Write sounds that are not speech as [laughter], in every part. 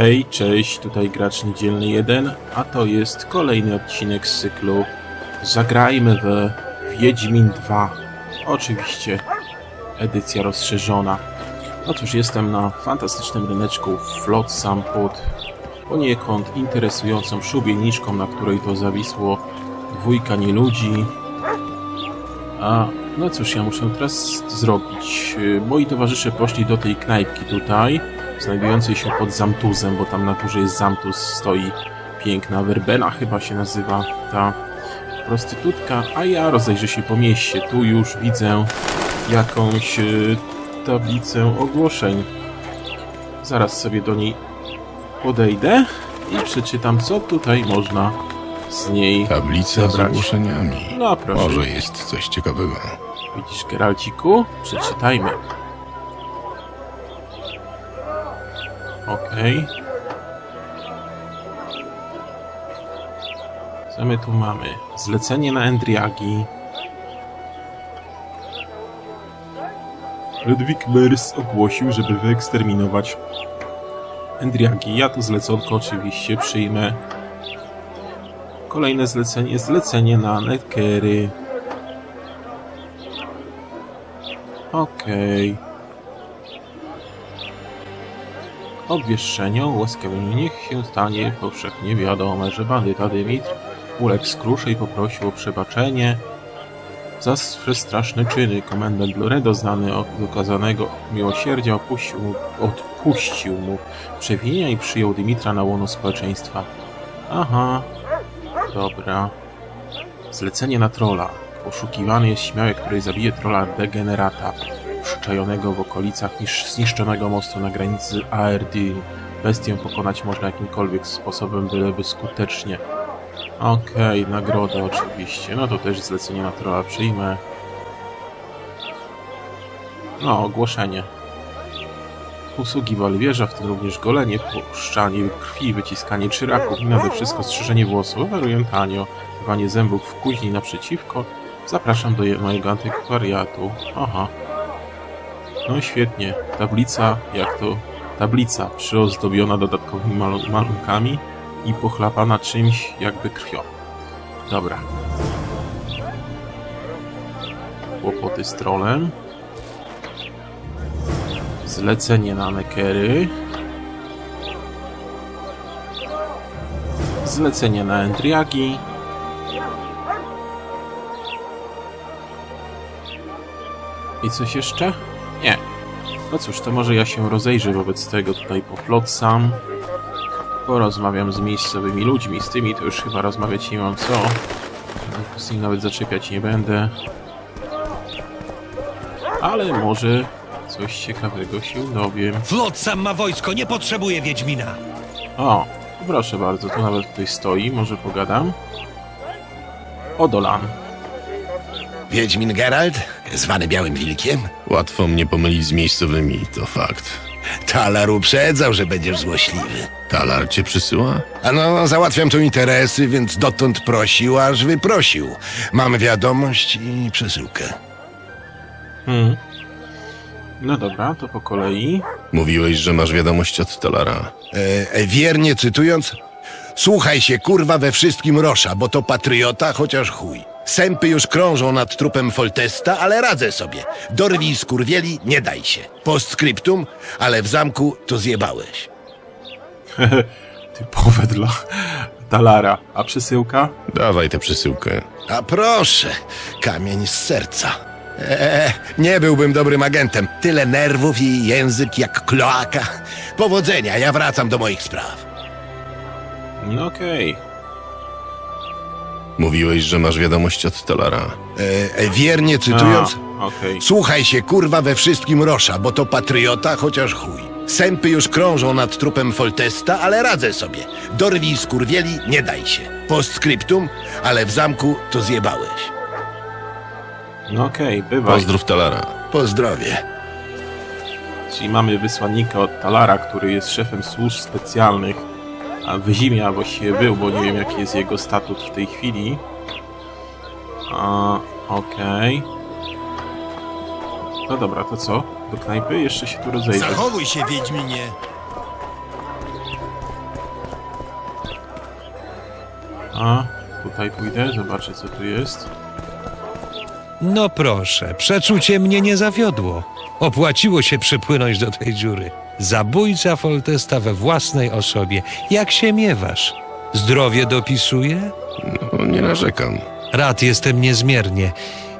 Hej, cześć, tutaj gracz niedzielny 1, a to jest kolejny odcinek z cyklu Zagrajmy w Wiedźmin 2. Oczywiście edycja rozszerzona. No cóż, jestem na fantastycznym ryneczku Flotsam pod poniekąd interesującą szubieniczką, na której to zawisło dwójka nieludzi. A no cóż, ja muszę teraz zrobić. Moi towarzysze poszli do tej knajpki tutaj, znajdującej się pod Zamtuzem, bo tam na górze jest Zamtuz, stoi piękna werbena chyba się nazywa ta prostytutka, a ja rozejrzę się po mieście. Tu już widzę jakąś y, tablicę ogłoszeń. Zaraz sobie do niej podejdę i przeczytam, co tutaj można z niej Tablica z zebrać. ogłoszeniami. No proszę. Może jest coś ciekawego. Widzisz, Geralciku? Przeczytajmy. Okej. Co my tu mamy? Zlecenie na Endriagi. Ludwik Mers ogłosił, żeby wyeksterminować Endriagi. Ja to zleconko oczywiście przyjmę. Kolejne zlecenie, zlecenie na Netkery. Okej. Obwieszczenie o ułaskawieniu niech się stanie powszechnie wiadome, że bandyta Dymitr uległ skrusze i poprosił o przebaczenie za straszne czyny. Komendant Loredo, znany od dokazanego miłosierdzia, opuścił mu, odpuścił mu przewinienia i przyjął Dymitra na łono społeczeństwa. Aha, dobra. Zlecenie na trola. Poszukiwany jest śmiałek, który zabije trola degenerata, przyczajonego w okolicach niż zniszczonego mostu na granicy ARD. Bestię pokonać można jakimkolwiek sposobem, byleby skutecznie. Okej, nagroda oczywiście. No to też zlecenie na trola przyjmę. No, ogłoszenie. Usługi walwierza, w tym również golenie, puszczanie krwi, wyciskanie czyraków i nade wszystko strzyżenie włosów, oferuję tanio, rwanie zębów w kuźni naprzeciwko. Zapraszam do je- mojego antykwariatu. Aha. No świetnie. Tablica, jak to? Tablica przyozdobiona dodatkowymi malu- malunkami i pochlapana czymś jakby krwią. Dobra. Kłopoty z trolem. Zlecenie na nekery. Zlecenie na Endriagi. I coś jeszcze? No cóż, to może ja się rozejrzę wobec tego tutaj po Flotsam. Porozmawiam z miejscowymi ludźmi, z tymi to już chyba rozmawiać nie mam co. Z nim nawet zaczepiać nie będę. Ale może coś ciekawego się dowiem. Flot sam ma wojsko, nie potrzebuje Wiedźmina. O, proszę bardzo, tu nawet tutaj stoi, może pogadam. Odolan. Wiedźmin Geralt, zwany Białym Wilkiem? Łatwo mnie pomylić z miejscowymi, to fakt. Talar uprzedzał, że będziesz złośliwy. Talar cię przysyła? A no, załatwiam tu interesy, więc dotąd prosił, aż wyprosił. Mam wiadomość i przesyłkę. Hmm. No dobra, to po kolei. Mówiłeś, że masz wiadomość od Talara. E, e, wiernie cytując, słuchaj się kurwa we wszystkim Rosza, bo to patriota, chociaż chuj. Sępy już krążą nad trupem Foltesta, ale radzę sobie. Dorwij skurwieli, nie daj się. Postscriptum, ale w zamku to zjebałeś. [laughs] Typowe dla Talara. A przesyłka? Dawaj tę przesyłkę. A proszę, kamień z serca. Eee, nie byłbym dobrym agentem. Tyle nerwów i język jak kloaka. Powodzenia, ja wracam do moich spraw. No okej. Mówiłeś, że masz wiadomość od Talara. Eee, wiernie cytując, A, Okej. słuchaj się kurwa we wszystkim Rosza, bo to patriota, chociaż chuj. Sępy już krążą nad trupem Foltesta, ale radzę sobie. Dorwij skurwieli, nie daj się. Postscriptum, ale w zamku to zjebałeś. No okej, bywaj. Pozdrów Talara. Pozdrowie. Czyli mamy wysłannika od Talara, który jest szefem służb specjalnych, w zimie, albo się był, bo nie wiem jaki jest jego statut w tej chwili. A, okej. No dobra, to co? Do knajpy? Jeszcze się tu rozejrzę. Zachowuj się, Wiedźminie! A, tutaj pójdę, zobaczę co tu jest. No proszę, przeczucie mnie nie zawiodło. Opłaciło się przypłynąć do tej dziury. Zabójca Foltesta we własnej osobie. Jak się miewasz? Zdrowie dopisuje? No, nie narzekam. Rad jestem niezmiernie.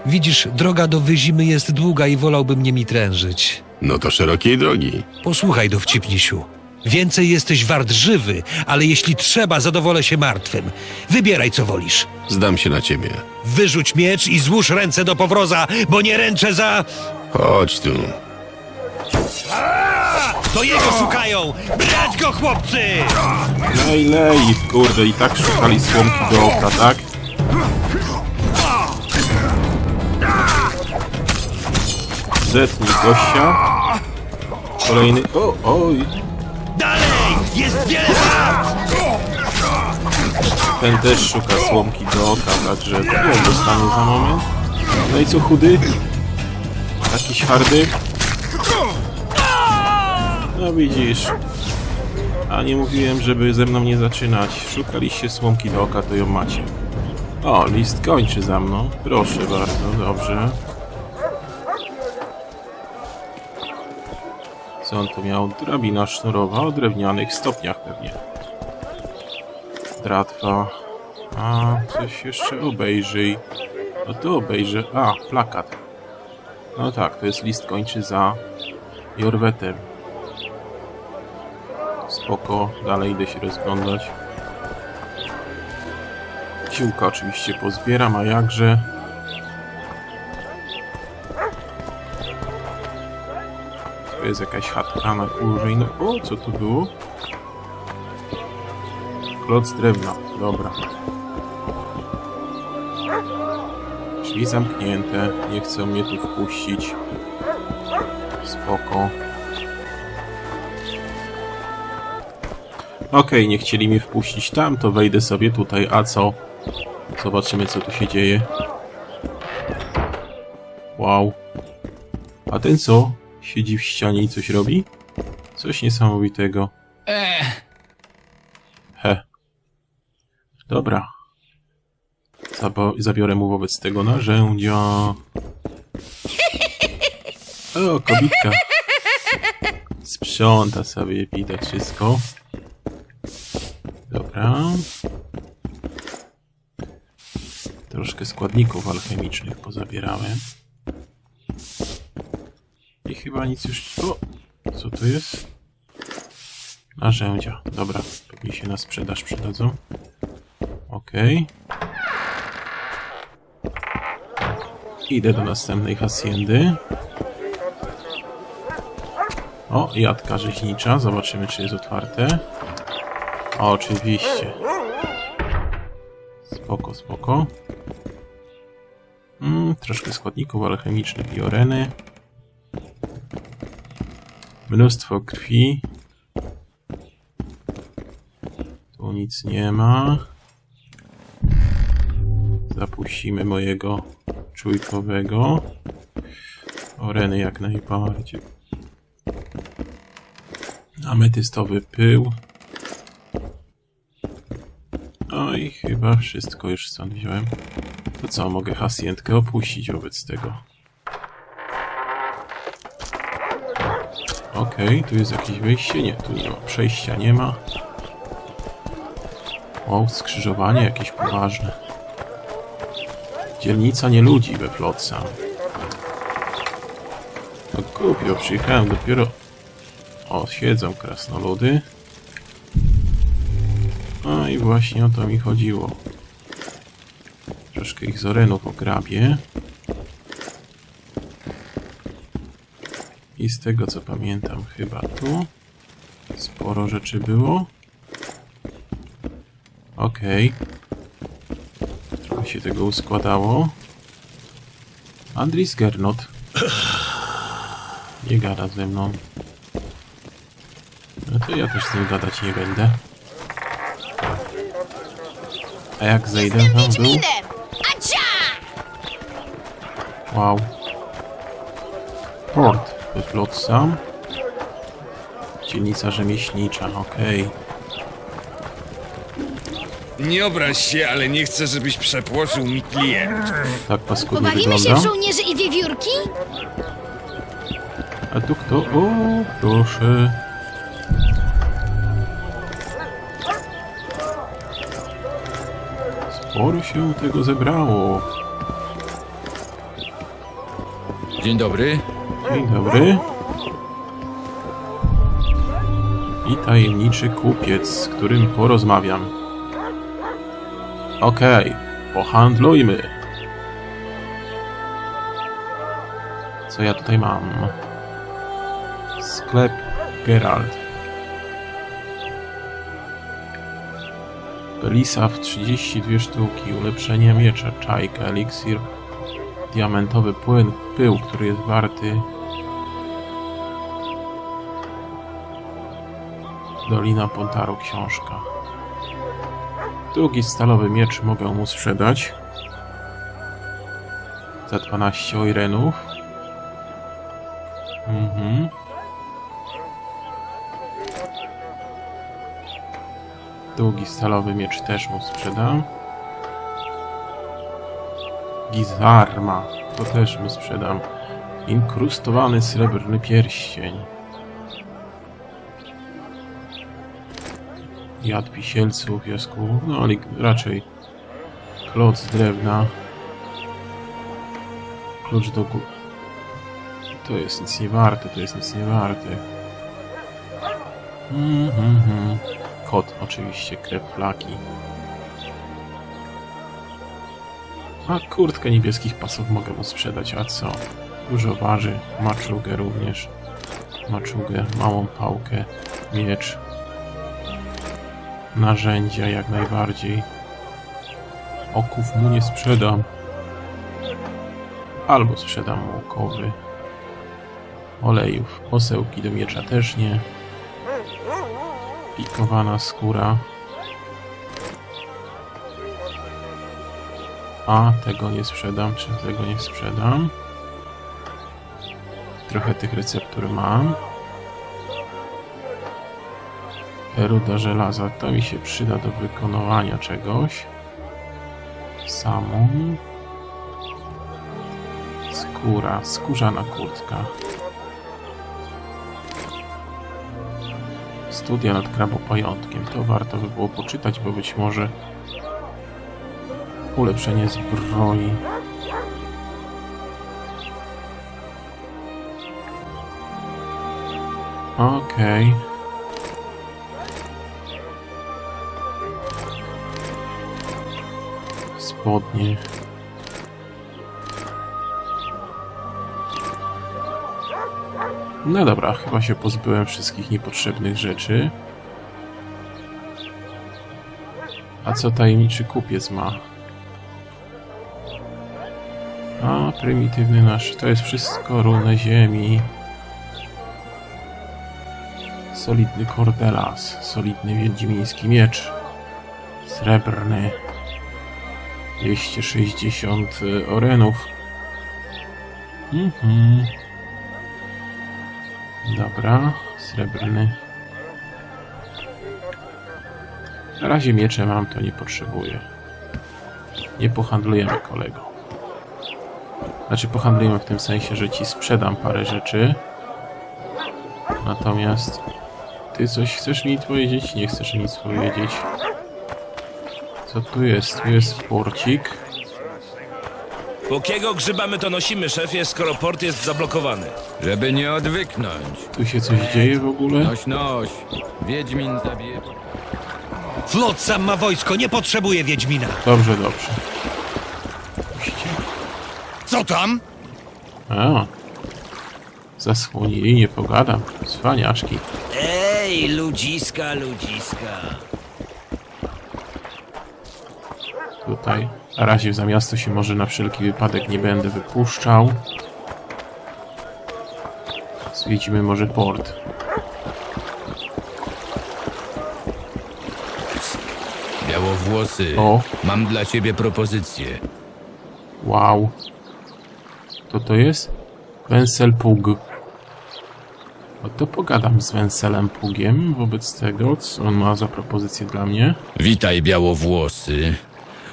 Widzisz, droga do Wyzimy jest długa i wolałbym nie mitrężyć. No to szerokiej drogi. Posłuchaj, dowcipnisiu. Więcej jesteś wart żywy, ale jeśli trzeba, zadowolę się martwym. Wybieraj, co wolisz. Zdam się na ciebie. Wyrzuć miecz i złóż ręce do powroza, bo nie ręczę za... Chodź tu. To jego szukają! Brać go, chłopcy! Lej, lej, kurde, i tak szukali słomki do oka, tak? Zetnij gościa. Kolejny... O, oj, Dalej! Jest wiele wart! ten też szuka słomki do oka, także on dostanie za moment. No i co, chudy? Jakiś hardy? No widzisz. A nie mówiłem, żeby ze mną nie zaczynać. Szukaliście słomki do oka, to ją macie. O, list kończy za mną. Proszę bardzo, dobrze. Co on tu miał? Drabina sznurowa o drewnianych stopniach pewnie. Dratwa. A, coś jeszcze obejrzyj. No to obejrzę. A, plakat. No tak, to jest list kończy za Jorwetem. Spoko, dalej idę się rozglądać. Siłka oczywiście pozbieram, a jakże... Tu jest jakaś chatka na górze i no... O, co tu było? Kloc drewna, dobra. Drzwi zamknięte, nie chcą mnie tu wpuścić. Spoko. Okej, nie chcieli mnie wpuścić tam, to wejdę sobie tutaj, a co? Zobaczymy co tu się dzieje. Wow. A ten co? Siedzi w ścianie i coś robi? Coś niesamowitego. He. Dobra. Zabo- zabiorę mu wobec tego narzędzia. O, kobitka. Sprząta sobie, widać wszystko. Dobra. Troszkę składników alchemicznych pozabierałem. I chyba nic już... O! Co to jest? Narzędzia. Dobra, pewnie się na sprzedaż przydadzą. Okej. Idę do następnej haciendy. O, jadka rzeźnicza. Zobaczymy, czy jest otwarte. Oczywiście. Spoko, spoko. Mm, troszkę składników alchemicznych i oreny. Mnóstwo krwi. Tu nic nie ma. Zapuścimy mojego czujkowego. Oreny jak najbardziej. Ametystowy pył. No i chyba wszystko już stąd wziąłem. To co, mogę hacjentkę opuścić wobec tego. Okej, tu jest jakieś wejście? Nie, tu nie ma. Przejścia nie ma. O, skrzyżowanie jakieś poważne. Dzielnica nie ludzi we Flotsam. No głupio, przyjechałem dopiero... O, siedzą krasnoludy. Właśnie o to mi chodziło. Troszkę ich z ograbię. I z tego co pamiętam chyba tu sporo rzeczy było. Okej. Trochę się tego uskładało. Andris Gernot. Nie gada ze mną. No to ja też z nim gadać nie będę. A jak zejdę tam w dół? Wow. Port we Flotsam. Dzielnica rzemieślnicza, okej. Nie obraź się, ale nie chcę, żebyś przepłoszył mi klient. Tak paskudnie Pobawimy się wygląda. w żołnierzy i wiewiórki? A tu kto? O, proszę. Sporo się tego zebrało. Dzień dobry. Dzień dobry. I tajemniczy kupiec, z którym porozmawiam. Okej, pohandlujmy. Co ja tutaj mam? Sklep Geralt. Belisaw 32 sztuki, ulepszenie miecza, czajka, eliksir, diamentowy płyn, pył, który jest warty Dolina Pontaru książka. Długi stalowy miecz mogę mu sprzedać. Za 12 ojrenów. Mhm. Długi stalowy miecz też mu sprzedam. Gizarma. To też mu sprzedam. Inkrustowany srebrny pierścień. Jad wisielców, jasku, no ale raczej kloc drewna. Klucz do góry. To jest nic nie warte, to jest nic nie warte. Mhm, mhm. Kot, oczywiście, krew flaki. A kurtkę niebieskich pasów mogę mu sprzedać, a co? Dużo waży, maczugę również. Maczugę, małą pałkę, miecz, narzędzia jak najbardziej. Oków mu nie sprzedam. Albo sprzedam mu okowy. Olejów, osełki do miecza też nie. Pikowana skóra. A, tego nie sprzedam, czy tego nie sprzedam. Trochę tych receptur mam. Ruda żelaza, to mi się przyda do wykonywania czegoś. Samą. Skóra, skórzana kurtka. Studia nad krabopajątkiem. To warto by było poczytać, bo być może ulepszenie zbroi. Okej. Spodnie. No dobra, chyba się pozbyłem wszystkich niepotrzebnych rzeczy. A co tajemniczy kupiec ma? A, prymitywny nasz. To jest wszystko runę ziemi. Solidny kordelas. Solidny wiedźmiński miecz. Srebrny. 260 y, orenów. Mhm. Dobra, srebrny. Na razie miecze mam, to nie potrzebuję. Nie pohandlujemy, kolego. Znaczy, pohandlujemy w tym sensie, że ci sprzedam parę rzeczy. Natomiast ty coś chcesz mi powiedzieć? Nie chcesz nic powiedzieć. Co tu jest? Tu jest porcik. Jakiego grzyba my to nosimy, szefie, skoro port jest zablokowany? Żeby nie odwyknąć. Tu się coś dzieje w ogóle? Noś, noś. Wiedźmin zabije... Flot sam ma wojsko, nie potrzebuje Wiedźmina. Dobrze, dobrze. Co tam? A. Zasłonili, nie pogadam. Cwaniaczki. Ej, ludziska, ludziska. Tutaj. Na razie za miasto się może na wszelki wypadek nie będę wypuszczał. Zwiedzimy może port. Białowłosy. O. Mam dla ciebie propozycję. Wow. Co to jest? Wenselpug. No to pogadam z Wenselem Pugiem wobec tego, co on ma za propozycję dla mnie. Witaj, białowłosy.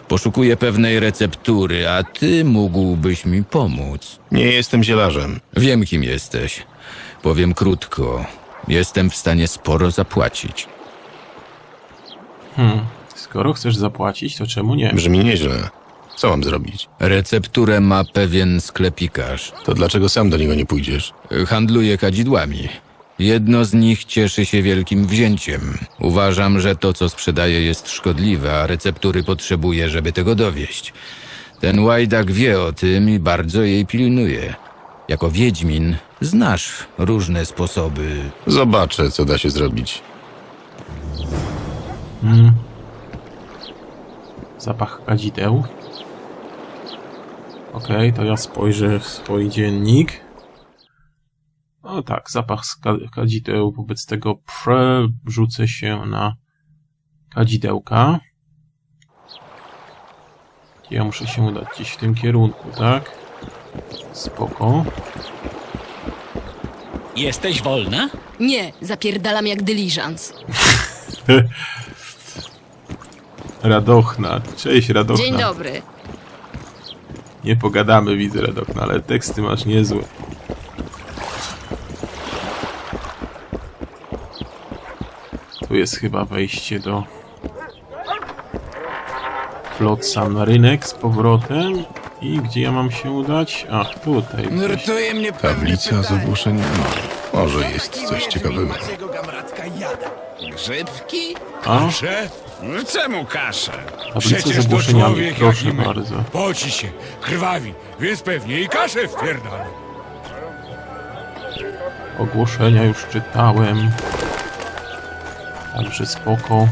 Poszukuję pewnej receptury, a ty mógłbyś mi pomóc. Nie jestem zielarzem. Wiem, kim jesteś. Powiem krótko. Jestem w stanie sporo zapłacić. Hmm, skoro chcesz zapłacić, to czemu nie? Brzmi nieźle. Co mam zrobić? Recepturę ma pewien sklepikarz. To dlaczego sam do niego nie pójdziesz? Handluje kadzidłami. Jedno z nich cieszy się wielkim wzięciem. Uważam, że to, co sprzedaje, jest szkodliwe, a receptury potrzebuje, żeby tego dowieść. Ten łajdak wie o tym i bardzo jej pilnuje. Jako wiedźmin znasz różne sposoby. Zobaczę, co da się zrobić. Zapach kadzideł. Okej, to ja spojrzę w swój dziennik. O tak, zapach z ka- kadzideł. Wobec tego przerzucę się na kadzidełka. Ja muszę się udać gdzieś w tym kierunku, tak? Spoko. Jesteś wolna? Nie, zapierdalam jak dyliżans. [laughs] Radochna. Cześć, Radochna. Dzień dobry. Nie pogadamy, widzę, Radochna, ale teksty masz niezłe. Jest chyba wejście do Flotsam rynek z powrotem. I gdzie ja mam się udać? Ach, tutaj. gdzieś. Nurtuje mnie Tablica z ogłoszeniami. Może jest coś ciekawego. Grzybki? A, Kasze? Czemu kaszę? tablica z Przecież to ogłoszeniami, człowiek proszę jak i my. bardzo. Poci się, krwawi, więc pewnie i kaszę wpierdala. Ogłoszenia już czytałem. Także spoko.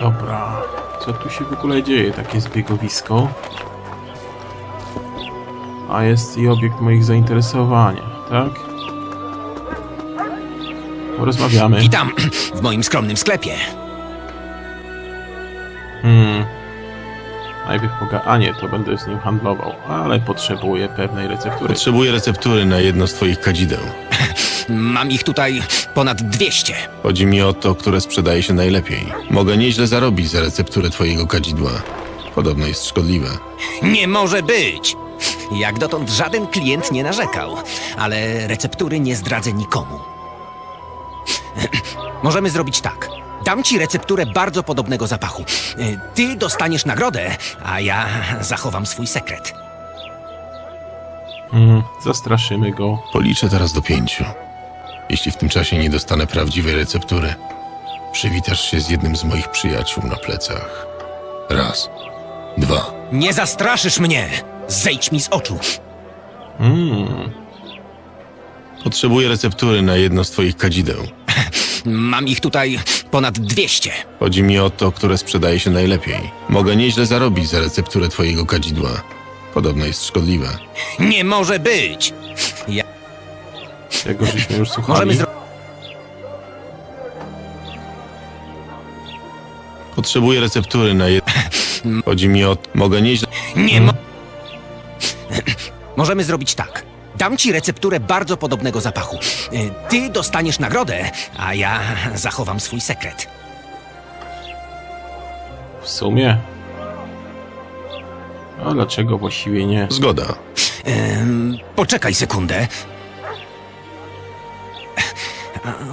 Dobra. Co tu się w ogóle dzieje? Takie zbiegowisko. A jest i obiekt moich zainteresowania, tak? Porozmawiamy. Witam w moim skromnym sklepie. Hmm. Najpierw poga... A nie, to będę z nim handlował. Ale potrzebuję pewnej receptury. Potrzebuję receptury na jedno z twoich kadzideł. Mam ich tutaj ponad 200. Chodzi mi o to, które sprzedaje się najlepiej. Mogę nieźle zarobić za recepturę twojego kadzidła. Podobno jest szkodliwe. Nie może być! Jak dotąd żaden klient nie narzekał, ale receptury nie zdradzę nikomu. [clears throat] Możemy zrobić tak. Dam ci recepturę bardzo podobnego zapachu. Ty dostaniesz nagrodę, a ja zachowam swój sekret. Hmm. Zastraszymy go. Policzę teraz do pięciu. Jeśli w tym czasie nie dostanę prawdziwej receptury, przywitasz się z jednym z moich przyjaciół na plecach. Raz, dwa. Nie zastraszysz mnie! Zejdź mi z oczu! Hmm. Potrzebuję receptury na jedno z twoich kadzideł. [laughs] Mam ich tutaj ponad 200. Chodzi mi o to, które sprzedaje się najlepiej. Mogę nieźle zarobić za recepturę twojego kadzidła. Podobno jest szkodliwe. Nie może być! Ja... Tego żeśmy już słuchali. Możemy zrobić. Potrzebuję receptury na jedno... [laughs] Chodzi mi o... Mogę nieźle... Nie mo... [clears throat] Możemy zrobić tak. Dam ci recepturę bardzo podobnego zapachu. Y, Ty dostaniesz nagrodę, a ja zachowam swój sekret. W sumie. A dlaczego właściwie nie? Zgoda. Ym, poczekaj sekundę.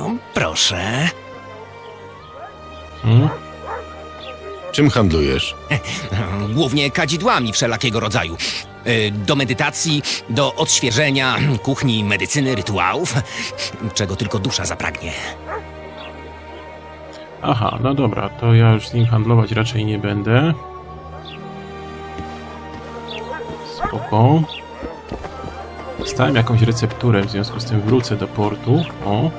O, proszę. Hmm? Czym handlujesz? [laughs] Głównie kadzidłami wszelakiego rodzaju. Y, Do medytacji, do odświeżenia, kuchni, medycyny, rytuałów. Czego tylko dusza zapragnie. Aha, no dobra, to ja już z nim handlować raczej nie będę. Spoko. Dostałem jakąś recepturę, w związku z tym wrócę do portu. O.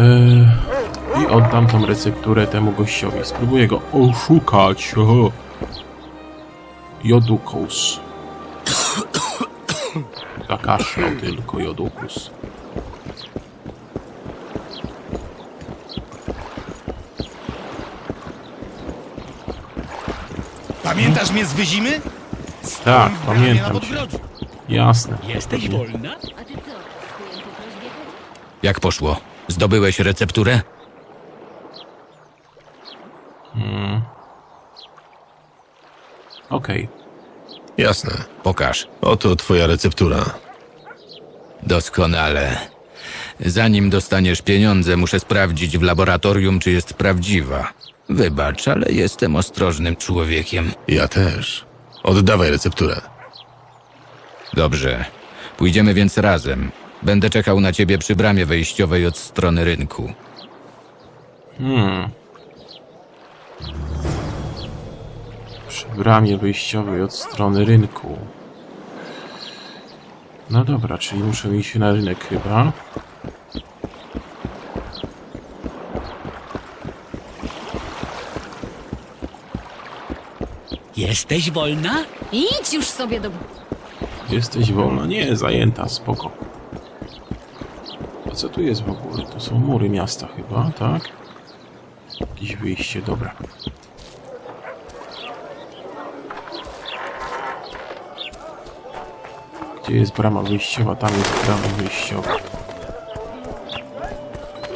Eee, I oddam tą recepturę temu gościowi. Spróbuję go oszukać. Oho. Jodukus. Zakaszlał tylko Jodukus. Pamiętasz mnie z Wyzimy? Tak, pamiętam cię. Jasne. Jesteś pewnie. wolna? Jak poszło? Zdobyłeś recepturę? Okej. Jasne. Pokaż. Oto twoja receptura. Doskonale. Zanim dostaniesz pieniądze, muszę sprawdzić w laboratorium, czy jest prawdziwa. Wybacz, ale jestem ostrożnym człowiekiem. Ja też. Oddawaj recepturę. Dobrze. Pójdziemy więc razem. Będę czekał na ciebie przy bramie wejściowej od strony rynku. Hmm. Przy bramie wyjściowej od strony rynku. No dobra, czyli muszę iść na rynek chyba. Jesteś wolna? Idź już sobie do... Jesteś wolna? Nie, zajęta, spoko. A co tu jest w ogóle? To są mury miasta chyba, tak? Jakieś wyjście, dobra. Gdzie jest brama wyjściowa? Tam jest brama wyjściowa.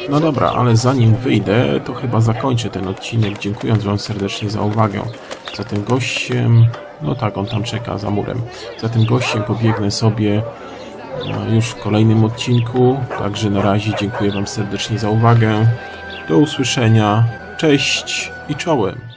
No dobra, ale zanim wyjdę, to chyba zakończę ten odcinek, dziękując Wam serdecznie za uwagę. Za tym gościem... No tak, on tam czeka za murem. Za tym gościem pobiegnę sobie już w kolejnym odcinku. Także na razie dziękuję Wam serdecznie za uwagę. Do usłyszenia. Cześć i czołem.